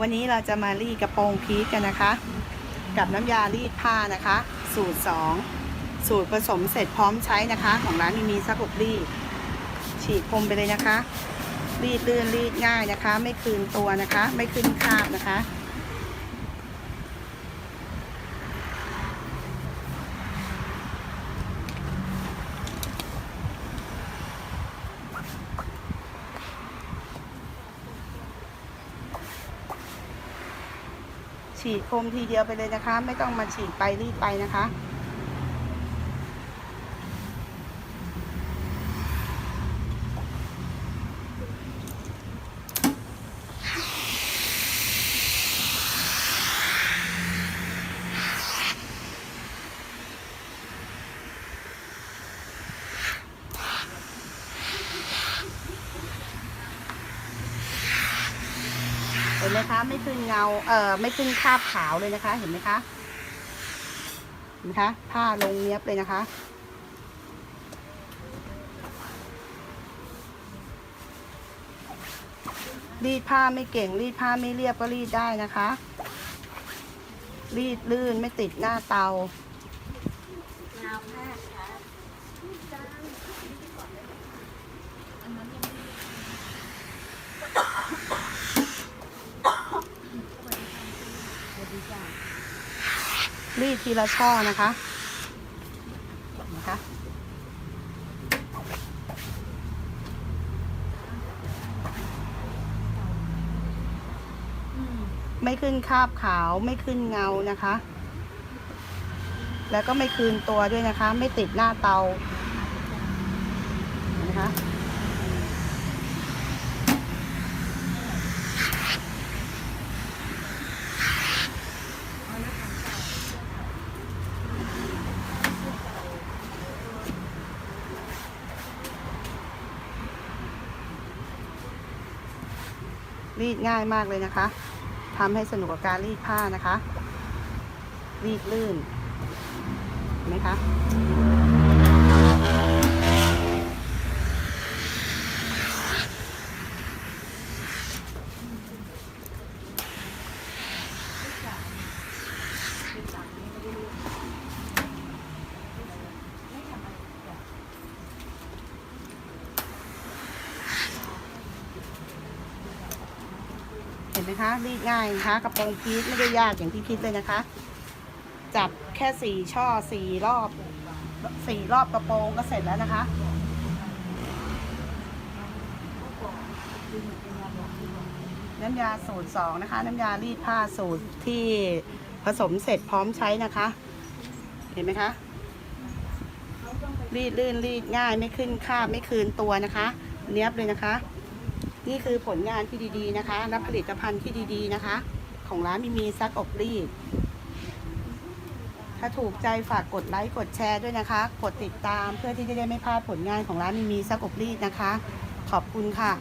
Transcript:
วันนี้เราจะมารีดกระโปรงพีทกันนะคะ กับน้ำยารีดผ้านะคะ สูตร 2 สูตรผสมเสร็จพร้อมใช้นะคะ ของร้านมีมีซักอบรีดฉีดพรมไปเลยนะคะ รีดลื่นรีดง่ายนะคะ ไม่คืนตัวนะคะ ไม่ขึ้นคราบนะคะ ฉีดพรมทีเดียวไปเลยนะคะ ไม่ต้องมาฉีดไปรีดไปนะคะ เห็นไหมคะ ไม่ขึ้นเงา เอ่อ ไม่ขึ้นคราบขาวเลยนะคะ เห็นไหมคะ เห็นไหมคะ ผ้าลงเนี้ยบเลยนะคะ รีดผ้าไม่เก่ง รีดผ้าไม่เรียบก็รีดได้นะคะ รีดลื่นไม่ติดหน้าเตา งามมากค่ะ รีดทีละช่อนะคะนะคะไม่ขึ้นคราบขาวไม่ขึ้นเงานะคะ แล้วก็ไม่คืนตัวด้วยนะคะ ไม่ติดหน้าเตาเห็นะคะ รีดง่ายมากเลยนะคะทำให้สนุกกับการรีดผ้านะคะ รีดลื่นเห็นไหมคะ ห็นไหมคะรีดง่ายนะคะกระโปรงพีชไม่ได้ยากอย่างที่คิดเลยนะคะ จับแค่สี่ช่อสี่รอบสี่รอบกระโปรงก็เสร็จแล้วนะคะน้ำยาสูตรสองนะคะ น้ำยารีดผ้าสูตรที่ผสมเสร็จพร้อมใช้นะคะ เห็นไหมคะ รีดลื่นรีดง่ายไม่ขึ้นคาบไม่คืนตัวนะคะ เนี้ยบเลยนะคะ นี่คือผลงานที่ดีๆนะคะ รับผลิตภัณฑ์ที่ดีๆนะคะ ของร้านมีมีซักอบรีด ถ้าถูกใจฝากกดไลค์ กดแชร์ด้วยนะคะ กดติดตามเพื่อที่จะได้ไม่พลาดผลงานของร้านมีมีซักอบรีดนะคะ ขอบคุณค่ะ